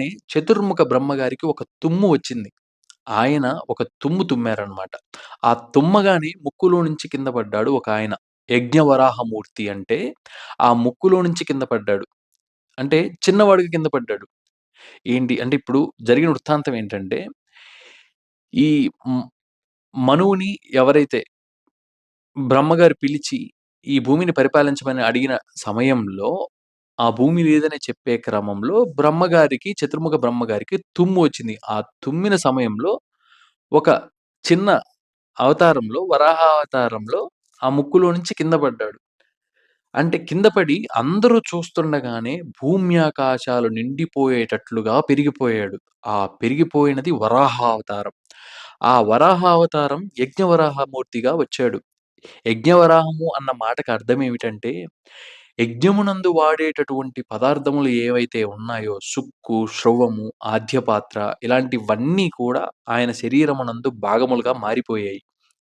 వెంటనే చతుర్ముఖ బ్రహ్మగారికి ఒక తుమ్ము వచ్చింది. ఆయన ఒక తుమ్ము తుమ్మారనమాట. ఆ తుమ్మగానే ముక్కులో నుంచి కింద పడ్డాడు ఒక ఆయన యజ్ఞవరాహమూర్తి అంటే, ఆ ముక్కులో నుంచి కింద పడ్డాడు. అంటే చిన్నవాడికి కింద పడ్డాడు. ఏంటి అంటే ఇప్పుడు జరిగిన వృత్తాంతం ఏంటంటే, ఈ మనువుని ఎవరైతే బ్రహ్మగారు పిలిచి, ఈ భూమిని పరిపాలించమని అడిగిన సమయంలో, ఆ భూమి లేదని చెప్పే క్రమంలో బ్రహ్మగారికి, చతుర్ముఖ బ్రహ్మగారికి తుమ్ము వచ్చింది. ఆ తుమ్మిన సమయంలో ఒక చిన్న అవతారంలో, వరాహ అవతారంలో ఆ ముక్కులో నుంచి కింద పడ్డాడు. అంటే కింద పడి అందరూ చూస్తుండగానే భూమి ఆకాశాలు నిండిపోయేటట్లుగా పెరిగిపోయాడు. ఆ పెరిగిపోయినది వరాహ అవతారం ఆ వరాహ వరాహావతారం యజ్ఞవరాహమూర్తిగా వచ్చాడు. యజ్ఞవరాహము అన్న మాటకు అర్థం ఏమిటంటే యజ్ఞమునందు వాడేటటువంటి పదార్థములు ఏవైతే ఉన్నాయో సుక్కు, శ్రవము, ఆద్యపాత్ర ఇలాంటివన్నీ కూడా ఆయన శరీరమునందు భాగములుగా మారిపోయాయి.